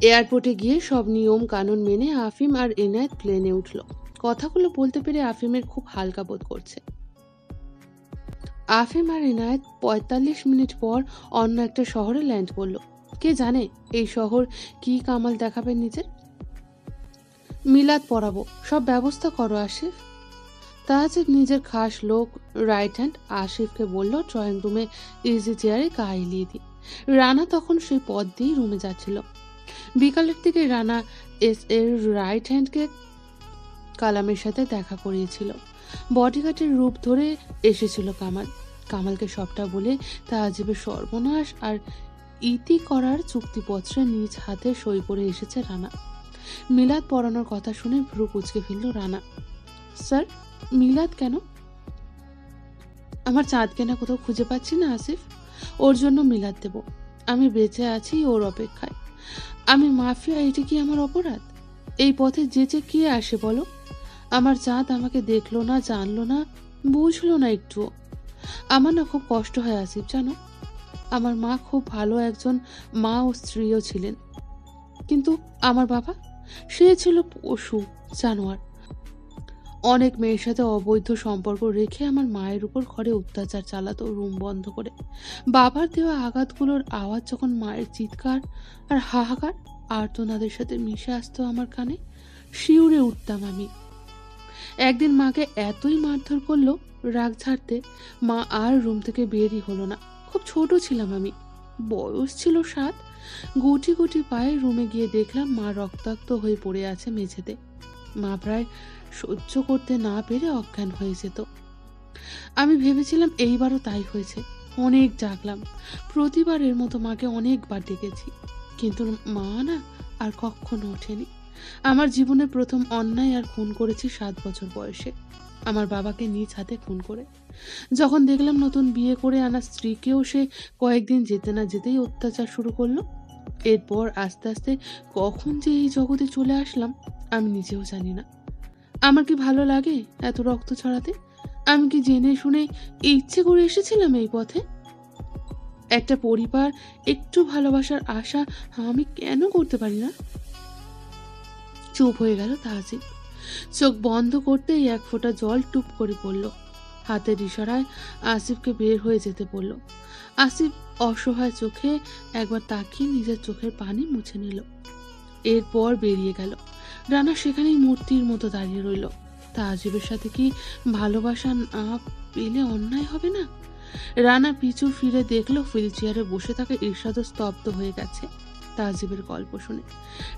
এয়ারপোর্টে গিয়ে সব নিয়ম, কানুন মেনে আফিম আর এনায়েত প্লেনে উঠল। কথাগুলো বলতে পেরে আফিমের খুব হালকা বোধ করছে। আফিম আর এনায়েত পঁয়তাল্লিশ মিনিট পর অন্য একটা শহরে ল্যান্ড করল। কে জানে এই শহর কি কামাল দেখাবে নিজের? মিলাদ পড়াবো, সব ব্যবস্থা করো আসিফ তাহাজিব নিজের খাস লোক রাইট হ্যান্ড আসিফকে বলল, ড্রয়িং রুমে ইজি চেয়ারে গা এলিয়ে দি। রানা তখন সেই পথ দিয়েই রুমে যাচ্ছিল। বিকালের দিকে রানা এস এর রাইট হ্যান্ডকে কালামের সাথে দেখা করিয়েছিল। বডিগার্ডের রূপ ধরে এসেছিল কামাল। কামালকে সবটা বলে তা আজীবের সর্বনাশ আর ইতি করার চুক্তিপত্রে নিজ হাতে সই করে এসেছে রানা। মিলাদ পড়ানোর কথা শুনে ভ্রু কুচকে ফেলল রানা। স্যার, মিলাদ কেন? আমার চাঁদকে না কোথাও খুঁজে পাচ্ছি না, আসিফ। ওর জন্য মিলাদ দেব। আমি বেঁচে আছি ওর অপেক্ষায়। আমি মাফিয়া, এটা কি আমার অপরাধ? এই পথে যেচে কে আসে বলো। আমার চাঁদ আমাকে দেখল না, জানলো না, বুঝলো না একটুও আমার না খুব কষ্ট হয় আসিফ, জানো? আমার মা খুব ভালো একজন মা ও স্ত্রীও ছিলেন। কিন্তু আমার বাবা, সে ছিল পশু, জানোয়ার। অনেক মেয়ের সাথে অবৈধ সম্পর্ক রেখে আমার মায়ের উপর ঘরে অত্যাচার চালাতো রুম বন্ধ করে। বাবার দেওয়া আঘাতগুলোর আওয়াজ যখন মায়ের চিৎকার আর হাহাকার আর্তনাদের সাথে মিশে আসতো আমার কানে, শিউরে উঠতাম আমি। একদিন মাকে এতই মারধর করল, রাগ ছাড়তে মা আর রুম থেকে বেরই হলো না। খুব ছোট ছিলাম আমি। বয়স ছিল সাত। গুটি গুটি পায়ে রুমে গিয়ে দেখলাম মা রক্তাক্ত হয়ে পড়ে আছে মেঝেতে। মা প্রায় সহ্য করতে না পেরে অজ্ঞান হয়ে যেত। আমি ভেবেছিলাম এইবারও তাই হয়েছে। অনেক জাগলাম। প্রতিবারের মতো মাকে অনেকবার ডেকেছি। কিন্তু মা না আর কখনো ওঠেনি। আমার জীবনে প্রথম অন্যায় আর খুন করেছি সাত বছর বয়সে। আমার বাবাকে নিজ হাতে খুন করে। যখন দেখলাম নতুন বিয়ে করে আনা স্ত্রীকেও সে কয়েকদিন যেতে না যেতেই অত্যাচার শুরু করল, এরপর আস্তে আস্তে কখন যে এই জগতে চলে আসলাম আমি নিজেও জানি না। আমার কি ভালো লাগে এত রক্ত ছড়াতে? আমি কি জেনে শুনে ইচ্ছে করে এসেছিলাম এই পথে? একটা পরিবার, একটু ভালোবাসার আশা আমি কেন করতে পারি না? চুপ হয়ে গেল তাহাজিব চোখ বন্ধ করতেই এক ফোঁটা জল টুপ করে পড়ল। হাতের ইশারায় আসিফকে বের হয়ে যেতে বলল। আসিফ অসহায় চোখে একবার তাকিয়ে নিজের চোখের পানি মুছে নিল। এরপর বেরিয়ে গেল। রানা সেখানেই মূর্তির মতো দাঁড়িয়ে রইল। তা তাজিবের সাথে কি ভালোবাসা না পেলে অন্যায় হবে না? রানা পিছু ফিরে দেখল হুইল চেয়ারে বসে থাকা ঈর্ষাদ স্তব্ধ হয়ে গেছে। তাজিবের গল্প শুনে।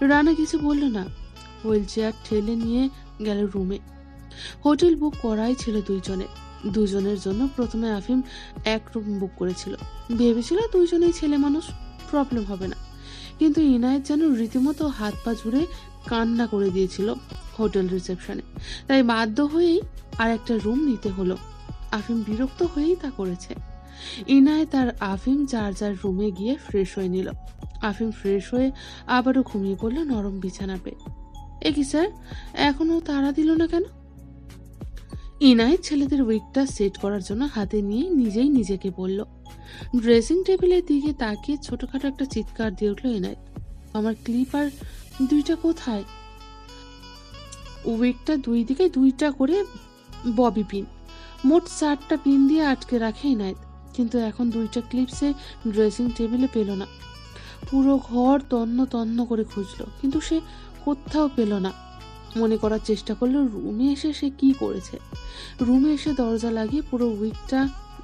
রানা কিছু বলল না। হুইল চেয়ার ঠেলে নিয়ে গেল রুমে। হোটেল বুক করাই ছিল দুইজনে দুজনের জন্য প্রথমে আফিম এক রুম বুক করেছিল। ভেবেছিল দুইজনেই ছেলে মানুষ, প্রবলেম হবে না। কিন্তু ইনায়েত যেন রীতিমতো হাত পা জুড়ে কান্না করে দিয়েছিল হোটেল রিসেপশনে। তাই বাধ্য হয়েই আর একটা রুম নিতে হলো। আফিম বিরক্ত হয়েই তা করেছে। ইনায়েত আর আফিম যার যার রুমে গিয়ে ফ্রেশ হয়ে নিল। আফিম ফ্রেশ হয়ে আবারও ঘুমিয়ে পড়ল নরম বিছানা পেয়ে এ কি স্যার, এখনও তাড়া দিল না কেন? ইনায়েত ছেলেদের উইকটা সেট করার জন্য হাতে নিয়ে নিজেই নিজেকে বলল ড্রেসিং টেবিলের দিকে তাকিয়ে ছোটখাটো একটা চিৎকার দিয়ে উঠল ইনায়েত আমার ক্লিপ আর দুইটা কোথায়? উইকটা দুই দিকে দুইটা করে ববি পিন। মোট চারটা পিন দিয়ে আটকে রাখে ইনায়েত কিন্তু এখন দুইটা ক্লিপসে ড্রেসিং টেবিলে পেল না। পুরো ঘর তন্ন তন্ন করে খুঁজলো, কিন্তু সে কোথাও পেল না। মনে করার চেষ্টা করল, রুমে এসে সে কি করেছে? রুমে এসে দরজা লাগিয়ে পুরো উইকটা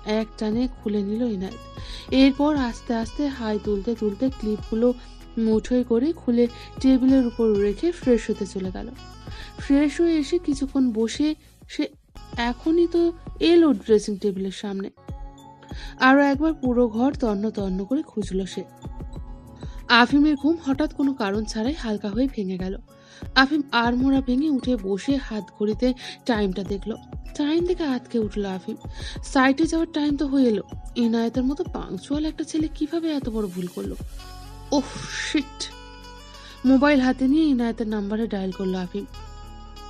এক টানে খুলে নিল ইনায়েত। এরপর আস্তে আস্তে হাই তুলতে তুলতে ক্লিপগুলো মুঠোয় করে খুলে টেবিলের উপর রেখে ফ্রেশ হতে চলে গেল। ফ্রেশ হয়ে এসে কিছুক্ষণ বসে সে এখনই তো এলো ড্রেসিং টেবিলের সামনে। আরও একবার পুরো ঘর তন্ন তন্ন করে খুঁজলো সে। আফিমের ঘুম হঠাৎ কোনো কারণ ছাড়াই হালকা হয়ে ভেঙে গেল। আফিম আর মোড়া ভেঙে উঠে বসে হাত ঘড়িতে টাইমটা দেখল। টাইম দেখে আতকে উঠল আফিম। সাইটে যাওয়ার টাইম তো হয়ে এলো। ইনায়েতের মতো পাংচুয়াল একটা ছেলে কীভাবে এত বড় ভুল করল? ওহ শিট মোবাইল হাতে নিয়ে ইনায়েতের নাম্বারে ডায়াল করল আফিম।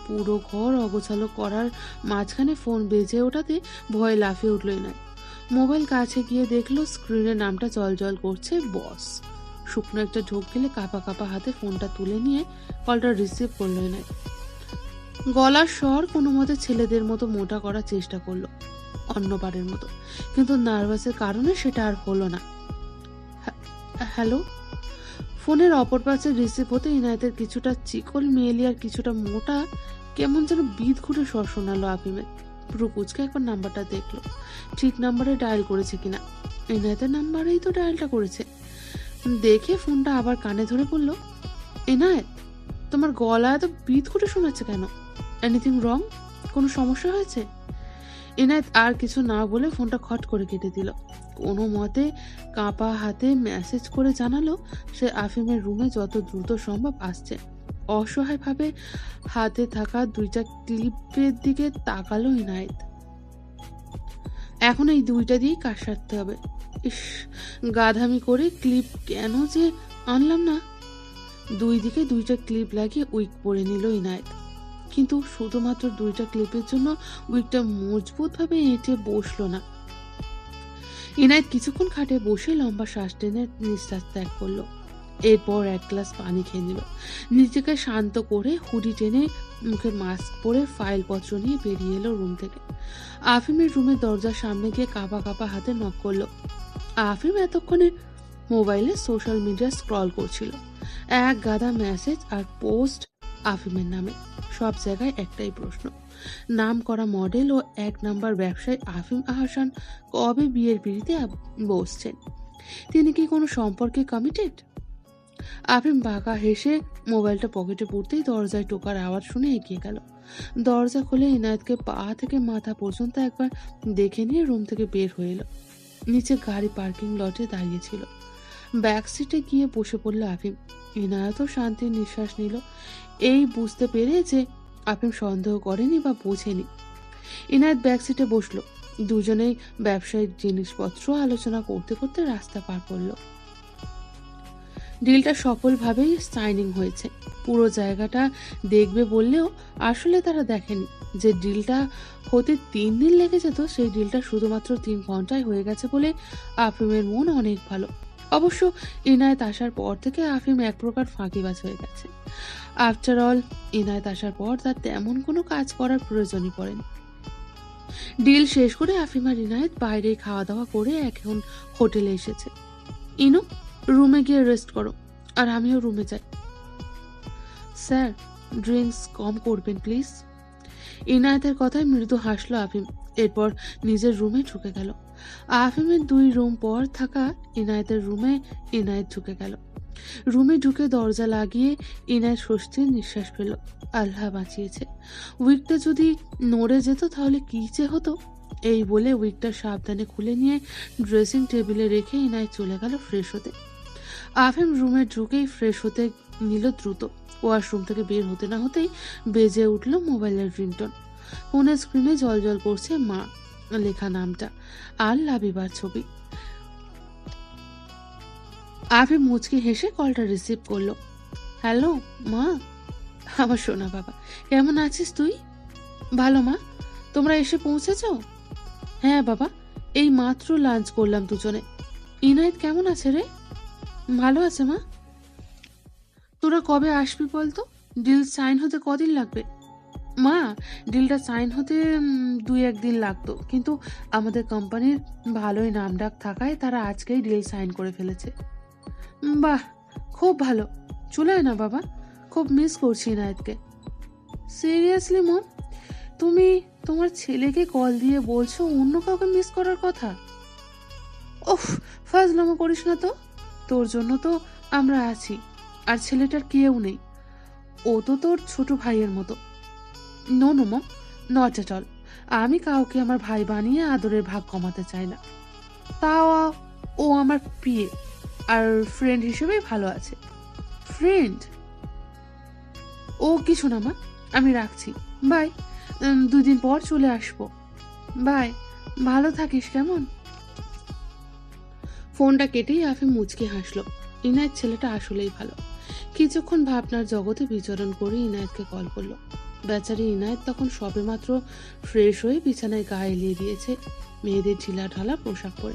পুরো ঘর অগোছালো করার মাঝখানে ফোন বেজে ওঠাতে ভয়ে লাফিয়ে উঠল ইনায়েত মোবাইল কাছে গিয়ে দেখল স্ক্রিনে নামটা জল জল করছে বস শুকনো একটা ঢোক গেলে কাপা কাপা হাতে ফোনটা তুলে নিয়ে কলটা রিসিভ করল এনায়েত গলার স্বর কোনো মতে ছেলেদের মতো মোটা করার চেষ্টা করল অন্যবারের মতো। কিন্তু নার্ভাসের কারণে সেটা আর হলো না। হ্যাঁ, হ্যালো? ফোনের অপর পাশে রিসিভ হতে ইনায়েতের কিছুটা চিকল মেয়েলি আর কিছুটা মোটা কেমন যেন বিদ ঘুরে স্বর শোনালো আফিমের। পুরো কুচকে একবার নাম্বারটা দেখল। ঠিক নাম্বারে ডায়াল করেছে কিনা? এনায়েতের নাম্বারেই তো ডায়ালটা করেছে। দেখে ফোনটা আবার কানে ধরে বলল, এনায়েত, তোমার গলা এত বিদ ঘুরে শোনাচ্ছে কেন? এনিথিং রং কোনো সমস্যা হয়েছে? এনায়েত আর কিছু না বলে ফোনটা খট করে কেটে দিল। কোনো মতে কাঁপা হাতে মেসেজ করে জানালো, সে আফিমের রুমে যত দ্রুত সম্ভব আসছে। অসহায়ভাবে হাতে থাকা দুইটা ক্লিপের দিকে তাকালো ইনায়েত এখন এই দুইটা দিয়েই কাজ সারতে হবে। ইস, গাধামি করে ক্লিপ কেন যে আনলাম না? দুই দিকে দুইটা ক্লিপ লাগিয়ে উইক পরে নিল ইনায়েত। কিন্তু শুধুমাত্র দুইটা ক্লিপের জন্য উইকটা মজবুতভাবে এঁটে বসল না। ইনায়েত কিছুক্ষণ খাটে বসে লম্বা শ্বাস টেনে নিঃশ্বাস ত্যাগ করল। এরপর এক গ্লাস পানি খেয়ে নিল। নিজেকে শান্ত করে হুডি টেনে মুখে মাস্ক পরে ফাইলপত্র নিয়ে বেরিয়ে এলো রুম থেকে। আফিমের রুমের দরজার সামনে গিয়ে কাপা কাপা হাতে নক করল। আফিম এতক্ষণে মোবাইলে সোশ্যাল মিডিয়া স্ক্রল করছিল। এক গাদা মেসেজ আর পোস্ট আফিমের নামে। সব জায়গায় একটাই প্রশ্ন। নাম করা মডেল ও এক নাম্বার ব্যবসায়ী আফিম আহসান কবে বিয়ের পিড়িতে বসছেন? তিনি কি কোনো সম্পর্কে কমিটেড আফিম বাঁকা হেসে মোবাইলটা পকেটে পড়তেই দরজায় টোকার আওয়াজ শুনে এগিয়ে গেল। দরজা খুলে ইনায়েতকে পা থেকে মাথা পর্যন্ত একবার দেখে নিয়ে রুম থেকে বের হয়ে এলো। নিচে গাড়ি পার্কিং লটে দাঁড়িয়েছিল ব্যাক সিটে গিয়ে বসে পড়ল আফিম। ইনায়তও শান্তির নিঃশ্বাস নিল। এই বুঝতে পেরে যে আফিম সন্দেহ করেনি বা বোঝেনি। ইনায়ত ব্যাক সিটে বসল। দুজনেই ব্যবসায়িক জিনিসপত্র আলোচনা করতে করতে রাস্তা পার করল। ডিলটা সফলভাবেই সাইনিং হয়েছে। পুরো জায়গাটা দেখবে বললেও আসলে তারা দেখেনি। যে ডিলটা হতে তিন দিন লেগে যেত সেই ডিলটা শুধুমাত্র তিন ঘন্টায় হয়ে গেছে বলে আফিমের মন অনেক ভালো। অবশ্য ইনায়েত আসার পর থেকে আফিম এক প্রকার ফাঁকিবাজ হয়ে গেছে। আফটার অল, ইনায়েত আসার পর তার তেমন কোনো কাজ করার প্রয়োজনই পড়েনি। ডিল শেষ করে আফিম আর ইনায়েত বাইরে খাওয়া দাওয়া করে এখন হোটেলে এসেছে। ইনো রুমে গিয়ে রেস্ট করো, আর আমিও রুমে যাই। স্যার, ড্রিঙ্কস কম করবেন, প্লিজ। ইনায়েতের কথায় মৃদু হাসলো আফিম, এরপর নিজের রুমে ঢুকে গেল। আফিমের দুই রুম পর থাকা ইনায়েতের রুমে ইনায়েত ঢুকে গেল। রুমে ঢুকে দরজা লাগিয়ে ইনায়েত স্বস্তির নিঃশ্বাস পেল আল্লাহ বাঁচিয়েছে। উইকটা যদি নড়ে যেত তাহলে কি যে হতো? এই বলে উইকটা সাবধানে খুলে নিয়ে ড্রেসিং টেবিলে রেখে ইনায়েত চলে গেল ফ্রেশ হতে। আফিম রুমে ঢুকেই ফ্রেশ হতে নিল দ্রুত। ওয়াশরুম থেকে বের হতে না হতেই বেজে উঠল মোবাইলের রিংটন। ফোনের স্ক্রিনে জল জল করছে মা, লেখা নামটা, আর লাবিবার ছবি। আফিম মুচকি হেসে কলটা রিসিভ করল। হ্যালো, মা, আমার সোনা বাবা, কেমন আছিস তুই? ভালো, মা। তোমরা এসে পৌঁছেছ? হ্যাঁ বাবা, এই মাত্র লাঞ্চ করলাম দুজনে। ইনায়েত কেমন আছে রে? ভালো আছে, মা। তোরা কবে আসবি বলতো? ডিল সাইন হতে কদিন লাগবে? মা, ডিলটা সাইন হতে দুই একদিন লাগতো। কিন্তু আমাদের কোম্পানির ভালোই নামডাক থাকায় তারা আজকেই ডিল সাইন করে ফেলেছে। বাহ, খুব ভালো। চলে না, বাবা। খুব মিস করছি নায়তকে। সিরিয়াসলি মম তুমি তোমার ছেলেকে কল দিয়ে বলছো অন্য কাউকে মিস করার কথা? ওফ ফাজলামো করিস না তো। তোর জন্য তো আমরা আছি, আর ছেলেটার কেউ নেই। ও তো তোর ছোট ভাইয়ের মতো। No no, mom not at all আমি কাউকে আমার ভাই বানিয়ে আদরের ভাগ কমাতে চাই না। তাও ও আমার পিয়ে আর ফ্রেন্ড হিসেবেই ভালো আছে। ফ্রেন্ড ও কিছু না, মা। আমি রাখছি। বাই দুই দিন পর চলে আসব। বাই ভালো থাকিস, কেমন? ফোনটা কেটেই আফে মুচকে হাসলো। ইনায়েত ছেলেটা আসলেই ভালো। কিছুক্ষণ ভাবনার জগতে বিচরণ করে ইনায়েতকে কল করল। বেচারি ইনায়েত তখন সবেমাত্র ফ্রেশ হয়ে বিছানায় গায়ে এলিয়ে দিয়েছে মেয়েদের ঢিলা ঢালা পোশাক পরে।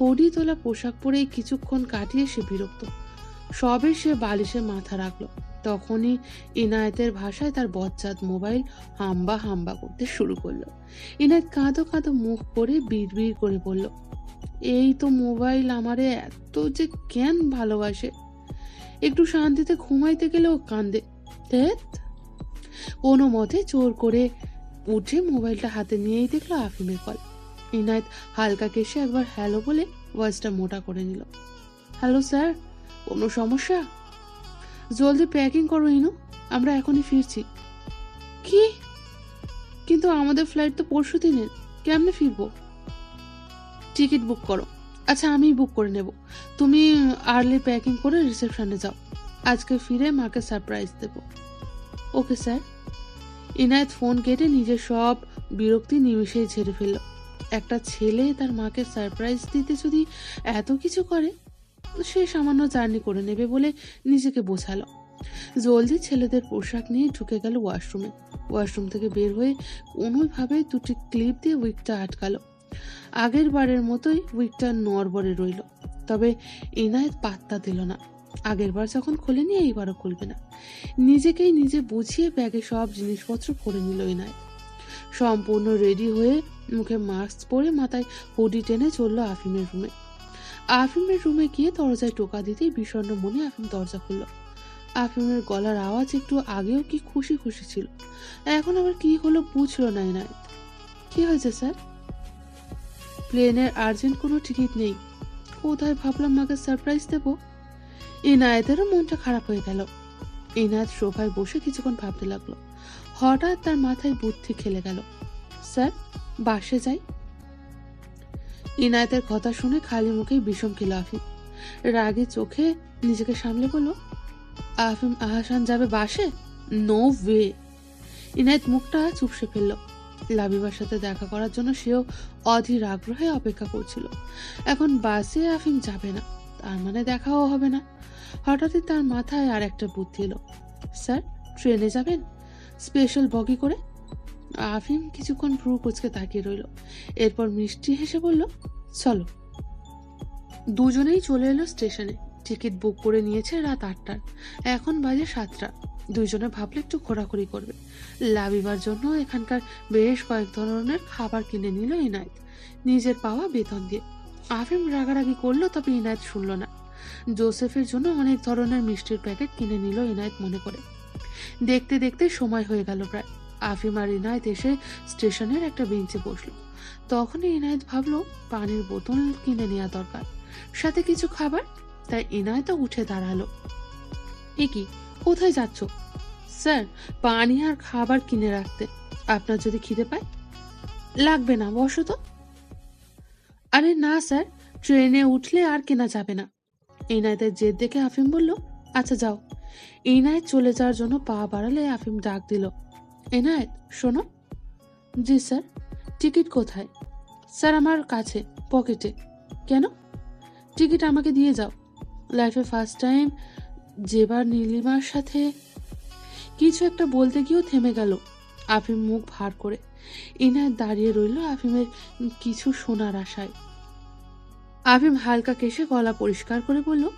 হডি তোলা পোশাক পরে কিছুক্ষণ কাটিয়ে সে বিরক্ত। সবে সে বালিশে মাথা রাখল। তখনই ইনায়েতের ভাষায় তার বচ্চাত মোবাইল হাম্বা হাম্বা করতে শুরু করল। ইনায়েত কাঁদো কাঁদো মুখ করে বিড়বিড় করে বলল এই তো মোবাইল আমারে এত যে কেন ভালোবাসে। একটু শান্তিতে ঘুমাইতে গেলেও কান্দে। কোনো মতে জোর করে উঠে মোবাইলটা হাতে নিয়েই দেখল আফিমের কল। ইনায়েত হালকা কেসে একবার হ্যালো বলে ভয়েসটা মোটা করে নিল। হ্যালো স্যার, কোনো সমস্যা? জলদি প্যাকিং করো ইনু, আমরা এখনই ফিরছি। কি? কিন্তু আমাদের ফ্লাইট তো পরশু দিনের কেমনে ফিরবো? টিকিট বুক করো। আচ্ছা আমি বুক করে নেব। তুমি আর্লি প্যাকিং করে রিসেপশনে যাও। আজকে ফিরে মাকে সারপ্রাইজ দেব। Okay, sir. ইনায়েত ফোন কেটে নিজের সব বিরক্তি নিমিশেই ঝেড়ে ফেলল। একটা ছেলে তার মাকে সারপ্রাইজ দিতে যদি এত কিছু করে, সে সামান্য জার্নি করে নেবে বলে নিজেকে বোঝালো। জলদি ছেলেদের পোশাক নিয়ে ঢুকে গেল ওয়াশরুমে। ওয়াশরুম থেকে বের হয়ে কোনোভাবে দুটি ক্লিপ দিয়ে উইকটা আটকালো। আগের বারের মতোই উইকটা নড়বড়ে রইল। তবে ইনায়েত পাত্তা দিল না। আগের বার যখন খোলেনি, এইবারও খুলবে না। নিজেকেই নিজে বুঝিয়ে ব্যাগে সব জিনিসপত্র করে নিল ইনায়েত সম্পূর্ণ রেডি হয়ে মুখে মাস্ক পরে মাথায় হুডি টেনে চলল আফিমের রুমে। আফিমের রুমে গিয়ে দরজায় টোকা দিতেই বিষণ্ণ মনে আফিম দরজা খুলল। আফিমের গলার আওয়াজ একটু আগেও কি খুশি খুশি ছিল। এখন আবার কি হলো বুঝলো না ইনায়েত কি হয়েছে, স্যার? প্লেনের আর্জেন্ট কোনো টিকিট নেই। কোথায় ভাবলাম মাকে সারপ্রাইজ দেবো? ইনায়েতেরও মনটা খারাপ হয়ে গেল। ইনায়েত সোফায় বসে কিছুক্ষণ ভাবতে লাগল। হঠাৎ তার মাথায় বুদ্ধি খেলে গেল। স্যার, বাসে যাই? ইনায়েতের কথা শুনে খালি মুখেই বিষম খেল আফিম। রাগে চোখে নিজেকে সামলে বলল, আফিম আহাসান যাবে বাসে? নো ওয়ে ইনায়েত মুখটা চুপসে ফেলল। লাবিবার সাথে দেখা করার জন্য সেও অধীর আগ্রহে অপেক্ষা করছিল। এখন বাসে আফিম যাবে না, তার মানে দেখাও হবে না। হঠাৎই তার মাথায় আর একটা বুদ্ধি এলো। স্যার, ট্রেনে যাবেন? স্পেশাল বগি করে? আফিম কিছুক্ষণ ভ্রু কুচকে তাকিয়ে রইল। এরপর মিষ্টি হেসে বলল, চলো। দুজনেই চলে এলো স্টেশনে। টিকিট বুক করে নিয়েছে রাত আটটার। এখন বাজে সাতটা। দুইজনে ভাবলে একটু ঘোরাঘুরি করবে। লাভিবার জন্য এখানকার বেশ কয়েক ধরনের খাবার কিনে নিল ইনায়েত। নিজের পাওয়া বেতন দিয়ে। আফিম রাগারাগি করল, তবে ইনায়েত শুনল না। জোসেফের জন্য অনেক ধরনের মিষ্টির প্যাকেট কিনে নিল ইনায়েত মনে করে। দেখতে দেখতে সময় হয়ে গেল প্রায়। আফিম আর ইনায়েত এসে স্টেশনের একটা বেঞ্চে বসল। তখনই ইনায়েত ভাবলো, পানির বোতল কিনে নেওয়া দরকার। সাথে কিছু খাবার, তাই ইনায়েতও উঠে দাঁড়াল। এ কোথায় যাচ্ছ? স্যার, পানি আর খাবার কিনে রাখতে। আপনার যদি খিদে পায়? লাগবে না, বসো তো। আরে না, স্যার, ট্রেনে উঠলে আর কেনা যাবে না। ইনায়েতের জেদ দেখে আফিম বলল আচ্ছা যাও। ইনায়েত চলে যাওয়ার জন্য পা বাড়ালে আফিম ডাক দিল, এনায়েত, শোনো? জি, স্যার। টিকিট কোথায়? স্যার, আমার কাছে, পকেটে। কেন? টিকিট আমাকে দিয়ে যাও। লাইফে ফার্স্ট টাইম যেবার নীলিমার সাথে কিছু একটা বলতে গিয়েও থেমে গেল। আফিম মুখ ভার করে ইনায়েত দাঁড়িয়ে রইল আফিমের কিছু শোনার আশায়। আফিম হালকা কেশে গলা পরিষ্কার করে বলল,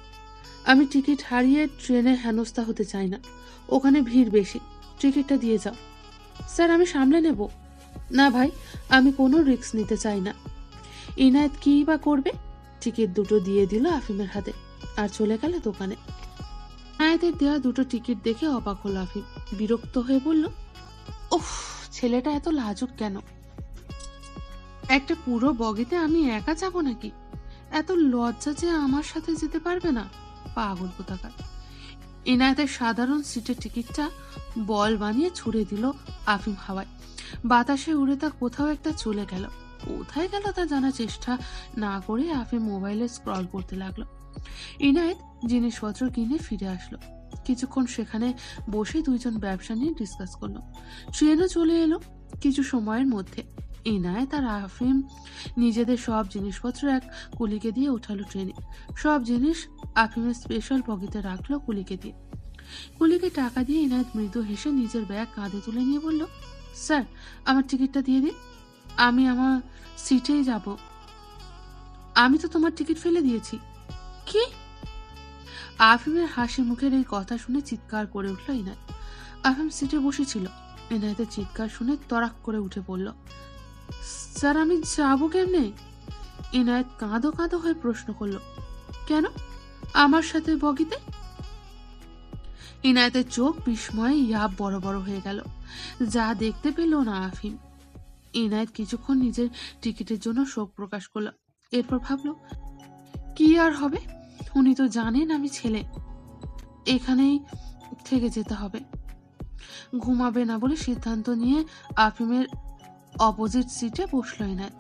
আমি টিকিট হারিয়ে ট্রেনে হেনস্থা হতে চাই না। ওখানে ভিড় বেশি। টিকিটটা দিয়ে যাও। স্যার, আমি সামলে নেব। না ভাই, আমি কোনো রিস্ক নিতে চাই না। ইনায়েত কি বা করবে? টিকিট দুটো দিয়ে দিল আফিমের হাতে। আর চলে গেল দোকানে। ইনায়েতের দেওয়া দুটো টিকিট দেখে অবাক হলো আফিম বিরক্ত হয়ে বলল, উফ, ছেলেটা এত লাজুক কেন? একটা পুরো বগিতে আমি একা যাব নাকি? এত লজ্জা যে আমার সাথে যেতে পারবে না? পাগল কোথাকার। ইনায়েতের সাধারণ সিটের টিকিটটা বল বানিয়ে ছুড়ে দিল আফিম হাওয়ায়। বাতাসে উড়ে তা কোথাও একটা চলে গেল। কোথায় গেল তা জানার চেষ্টা না করে আফিম মোবাইলে স্ক্রল করতে লাগল। ইনায়েত জিনিসপত্র কিনে ফিরে আসলো। কিছুক্ষণ সেখানে বসে দুইজন ব্যবসা নিয়ে ডিসকাস করল। ট্রেনও চলে এলো কিছু সময়ের মধ্যে। ইনায়েত আর আফিম নিজেদের সব জিনিসপত্র এক কুলিকে দিয়ে উঠালো ট্রেনে। সব জিনিস আফিমের স্পেশাল বগিতে রাখল কুলিকে দিয়ে। কুলিকে টাকা দিয়ে ইনায়েত মৃদু হেসে নিজের ব্যাগ কাঁধে তুলে নিয়ে বলল, স্যার, আমার টিকিটটা দিয়ে দিন। আমি আমার সিটেই যাব। আমি তো তোমার টিকিট ফেলে দিয়েছি। কি? আফিমের হাসি মুখের এই কথা শুনে চিৎকার করে উঠল ইনায় আফিম সিটে বসেছিল। ইনায়তের চিৎকার শুনে তরাক করে উঠে পড়ল। স্যার, আমি যাব কেমনে? ইনায়ত কাঁদো কাঁদো হয়ে প্রশ্ন করল। কেন? আমার সাথে বগিতে? ইনায়তের চোখ বিস্ময়ে ইয়াব বড় বড় হয়ে গেল। যা দেখতে পেল না আফিম। ইনায়ত কিছুক্ষণ নিজের টিকিটের জন্য শোক প্রকাশ করল। এরপর ভাবলো, কি আর হবে? উনি তো জানেন আমি ছেলে। এখানেই থেকে যেতে হবে। ঘুমাবে না বলে সিদ্ধান্ত নিয়ে আফিমের অপোজিট সিটে বসল ইনায়ত।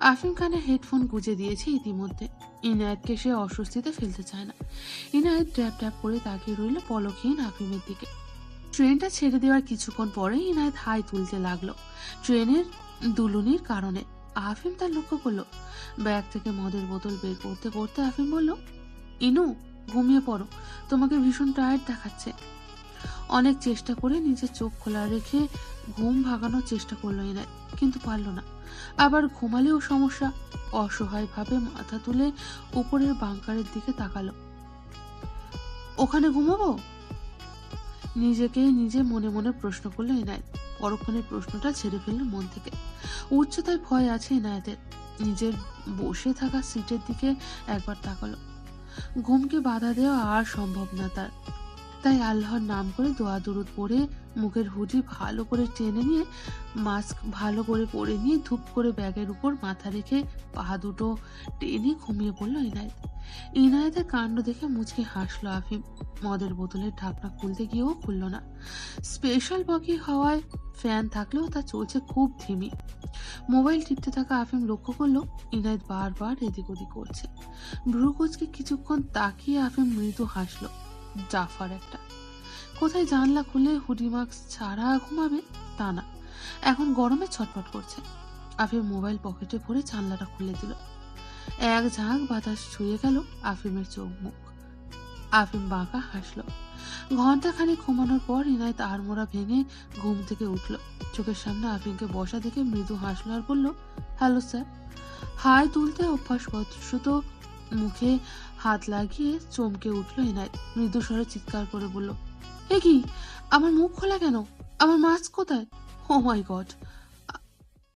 আফিম কানে হেডফোন গুজে দিয়েছে ইতিমধ্যে। ইনায়েতকে সে অস্বস্তিতে ফেলতে চায় না। ইনায়েত ট্যাপ ট্যাপ করে তাকিয়ে রইল পলকহীন আফিমের দিকে। ট্রেনটা ছেড়ে দেওয়ার কিছুক্ষণ পরে ইনায়েত হাই তুলতে লাগল। ট্রেনের দুলুনির কারণে। আফিম তার লক্ষ্য করল। ব্যাগ থেকে মদের বোতল বের করতে করতে আফিম বলল ইনু, ঘুমিয়ে পড়ো। তোমাকে ভীষণ টায়ার্ড দেখাচ্ছে। অনেক চেষ্টা করে নিজের চোখ খোলা রেখে ঘুম ভাগানোর চেষ্টা করল ইনায় কিন্তু পারল না। আবার ঘুমালেও সমস্যা। অসহায়ভাবে মাথা তুলে উপরের বাংকারের দিকে তাকালো। ওখানে ঘুমাবো? নিজেকে নিজে মনে মনে প্রশ্ন করল ইনায়ত পরক্ষণে প্রশ্নটা ছেড়ে ফেলল মন থেকে। উচ্চতায় ভয় আছে ইনায়তের নিজের বসে থাকা সিটের দিকে একবার তাকালো। ঘুমকে বাধা দেওয়া আর সম্ভব না তার। তাই আল্লাহর নাম করে দোয়া দুরুদ পরে মুখের হুডি ভালো করে টেনে নিয়ে, মাস্ক ভালো করে পরে নিয়ে ধূপ করে ব্যাগের উপর মাথা রেখে পা দুটো টেনে ঘুমিয়ে পড়ল ইনায়েত। ইনায়েতের কাণ্ড দেখে মুচকে হাসলো আফিম। মদের বোতলের ঢাকনা খুলতে গিয়েও খুলল না। স্পেশাল বগি হওয়ায় ফ্যান থাকলেও তা চলছে খুব ধিমি। মোবাইল টিপতে থাকা আফিম লক্ষ্য করল ইনায়েত বারবার এদিক ওদিক করছে। ভ্রুকুচকে কিছুক্ষণ তাকিয়ে আফিম মৃদু হাসলো। জাফার একটা। কোথায় জানলা খুলে হুডি মাস্ক ছাড়া ঘুমাবে? তা না। এখন গরমে ছটফট করছে। আফিম মোবাইল পকেটে ভরে জানলাটা খুলে দিল। এক ঝাঁক বাতাস ছুঁয়ে গেল আফিমের চোখ মুখ। আফিম বাঁকা হাসলো। ঘণ্টা খানিক ঘুমানোর পর ইনায়ত আড়মোড়া ভেঙে ঘুম থেকে উঠল। চোখের সামনে আফিমকে বসা দেখে মৃদু হাসলো আর বলল, হ্যালো স্যার। হাই তুলতে অভ্যাসবশত মুখে হাত লাগিয়ে চমকে উঠল এনায় মৃদু স্বরে চিৎকার করে বলল, এ কি? আমার মুখ খোলা কেন? আমার মাস্ক কোথায়? ও মাই গড